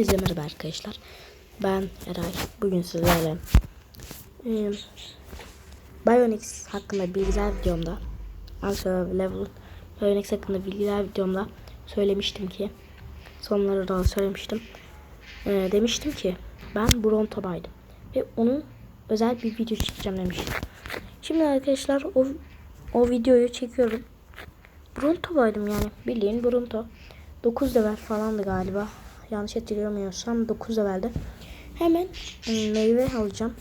Hepinize merhaba arkadaşlar. Ben Eray. Bugün sizlerle e, Bionix hakkında bilgiler videomda Level Bionix hakkında bilgiler videomda söylemiştim ki sonları da söylemiştim. E, demiştim ki ben Bronto'daydım ve onun özel bir video çekeceğim demiştim. Şimdi arkadaşlar o o videoyu çekiyorum. Bronto'daydım yani bildiğin Bronto. 9 level falandı galiba. Yanlış hatırlamıyorsam 9 levelde. Hemen e, meyve alacağım.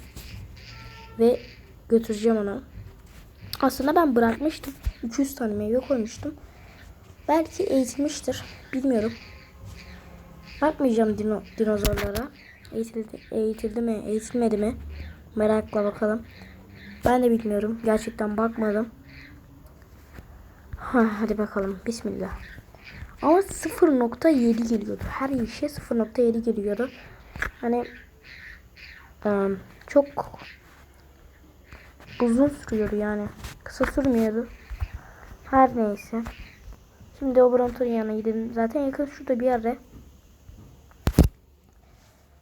Ve götüreceğim onu. Aslında ben bırakmıştım. 200 tane meyve koymuştum. Belki eğitilmiştir. Bilmiyorum. Bakmayacağım dino, dinozorlara. Eğitildi, eğitildi mi, eğitilmedi mi? Merakla bakalım. Ben de bilmiyorum. Gerçekten bakmadım. Ha, hadi bakalım. Bismillah. Ama 0.7 geliyordu. Her işe 0.7 geliyordu. Hani ım, çok uzun sürüyordu yani. Kısa sürmüyordu. Her neyse. Şimdi o Bronto'nun yanına gidelim. Zaten yakın şurada bir yerde.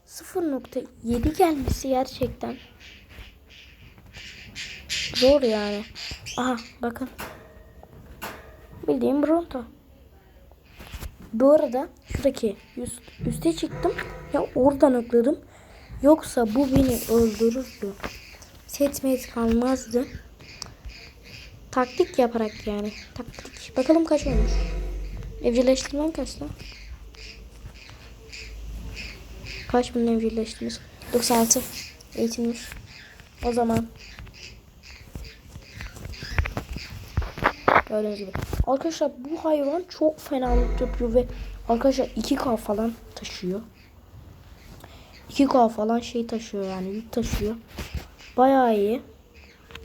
0.7 gelmesi gerçekten zor yani. Aha bakın. Bildiğim Bronto. Bu arada şuradaki üst, üste çıktım. Ya oradan ökladım. Yoksa bu beni öldürürdü. Set met kalmazdı. Taktik yaparak yani. Taktik. Bakalım kaç olmuş. Evcilleştirmem kaç lan? Kaç bin evcilleştiniz? 96. Eğitilmiş. O zaman Gördüğünüz gibi. Arkadaşlar bu hayvan çok fenalık yapıyor ve arkadaşlar 2K falan taşıyor. 2K falan şey taşıyor yani yük taşıyor. Bayağı iyi.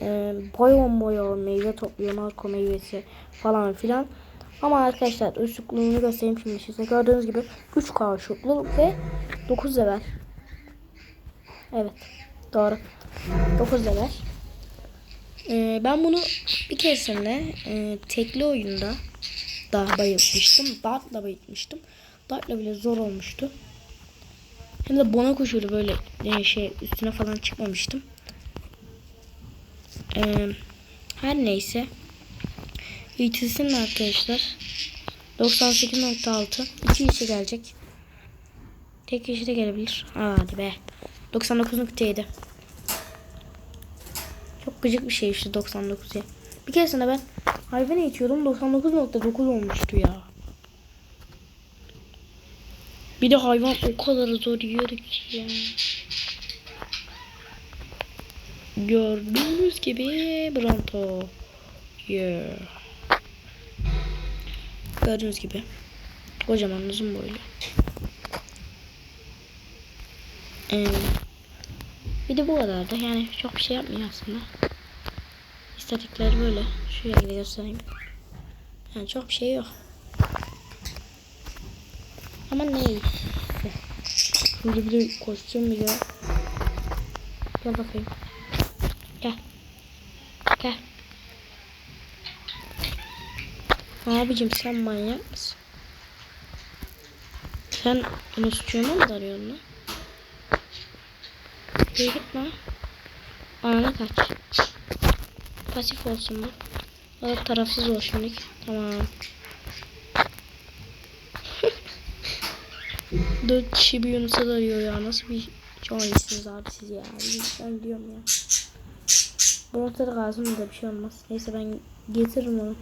Ee, bayağı meyve topluyor. Narko meyvesi falan filan. Ama arkadaşlar ışıklığını göstereyim şimdi size. Gördüğünüz gibi 3K ışıklı ve 9 level. Evet. Doğru. 9 level. Ee, ben bunu bir keresinde e, tekli oyunda da bayılmıştım. Dart'la bayılmıştım. Dart'la bile zor olmuştu. Hem de bona koşuyordu böyle e, şey üstüne falan çıkmamıştım. Ee, her neyse. İTS'nin arkadaşlar 98.6 2 kişi gelecek. Tek kişi de gelebilir. Hadi be. 99.7 çok gıcık bir şey işte 99 ya. Bir keresinde ben hayvan eğitiyordum 99.9 olmuştu ya. Bir de hayvan o kadar zor yiyordu ki ya. Gördüğünüz gibi Bronto. Yeah. Gördüğünüz gibi. Kocaman uzun boylu. Ee, bir de bu kadar da yani çok bir şey yapmıyor aslında. İstatikleri böyle. Şu şekilde göstereyim. Yani çok bir şey yok. Ama neyse. Şimdi bir de kostüm bile. Gel bakayım. Gel. Gel. Abicim sen manyak mısın? Sen Enes'ciğime mi darıyorsun lan? Bir gitme. Anana kaç. Pasif olsun bu. O da tarafsız ol şimdilik. Tamam. Dört kişi bir Yunus'a darıyor ya. Nasıl bir canisiniz abi siz ya. Ben diyorum ya. Bu ortada kalsın da bir şey olmaz. Neyse ben getiririm onu.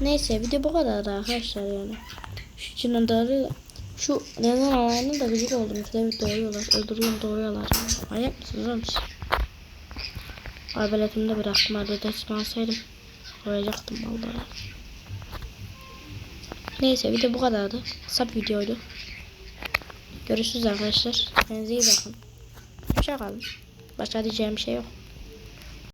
Neyse de bu kadar da arkadaşlar yani. Şu cinadarı şu neden alanı da gıcık oldum. Bir doğuyorlar. Öldürüyorum doğuyorlar. Manyak mısınız oğlum siz? Arbeletimde de bıraktım. Arbeletimi alsaydım. Koyacaktım vallahi. Neyse de bu kadardı. Kısa bir videoydu. Görüşürüz arkadaşlar. Kendinize iyi bakın. Hoşçakalın. Başka diyeceğim bir şey yok.